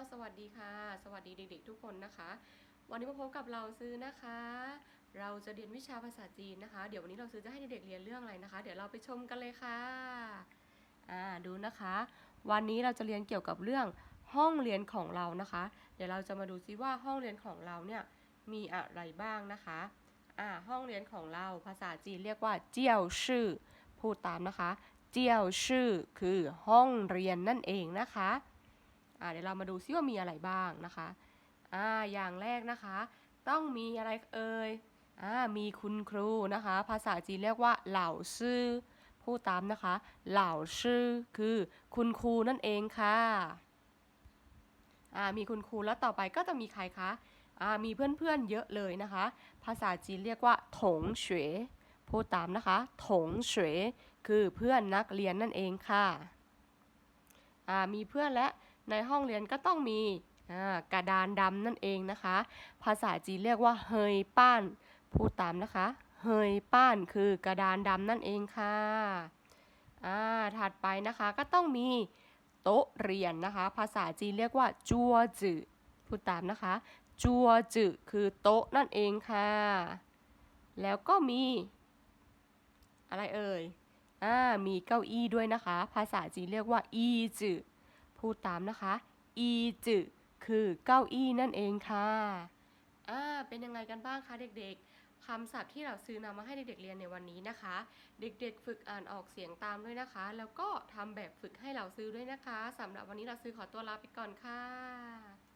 สวัสดีค่ะ สวัสดีเด็ก ๆ ทุกคนนะคะ วันนี้มาพบกับเราซื้อนะคะ เราจะเรียนวิชาภาษาจีนนะคะ เดี๋ยววันนี้เราซื้อจะให้เด็กๆเรียนเรื่องอะไรนะคะ เดี๋ยวเราไปชมกันเลยค่ะอ่าดูนะคะ วันนี้เราจะเรียนเกี่ยวกับเรื่องห้องเรียนของเรานะคะ เดี๋ยวเราจะมาดูซิว่าห้องเรียนของเราเนี่ยมีอะไรบ้างนะคะอ่าห้องเรียนของเราภาษาจีนเรียกว่าเจียวชื่อพูดตามนะคะ เจียวชื่อคือห้องเรียนนั่นเองนะคะ เดี๋ยวเรามาดูซิว่ามีอะไรบ้างนะคะอ่าอย่างแรกนะคะ ต้องมีอะไรเอ่ยอ่ามีคุณครูนะคะ ภาษาจีนเรียกว่าเหล่าซื่อพูดตามนะคะ เหล่าซื่อคือคุณครูนั่นเองค่ะอ่ามีคุณครูแล้วต่อไปก็จะมีใครคะอ่ามีเพื่อนๆเยอะเลยนะคะ ภาษาจีนเรียกว่าถงเฉวพูดตามนะคะถงเฉวคือเพื่อนนักเรียนนั่นเองค่ะอ่ามีเพื่อนและ ในห้องเรียนก็ต้องมีกระดานดำนั่นเองนะคะ ภาษาจีนเรียกว่าเฮยป้าน พูดตามนะคะ เฮยป้านคือกระดานดำนั่นเองค่ะอ่าถัดไปนะคะก็ต้องมีโต๊ะเรียนนะคะ ภาษาจีนเรียกว่าจัวจือพูดตามนะคะ จัวจือคือโต๊ะนั่นเองค่ะ แล้วก็มี อะไรเอ่ยอ่ามีเก้าอี้ด้วยนะคะ ภาษาจีนเรียกว่าอีจือ พูดตามนะคะ อีจือคือเก้าอี้นั่นเองค่ะ อ่า เป็นยังไงกันบ้างคะเด็กๆคำศัพท์ที่เราซื้อนำมาให้เด็กๆเรียนในวันนี้นะคะ เด็กๆ ฝึกอ่านออกเสียงตามด้วยนะคะ แล้วก็ทำแบบฝึกให้เราซื้อด้วยนะคะสำหรับวันนี้เราซื้อขอตัวลาไปก่อนค่ะ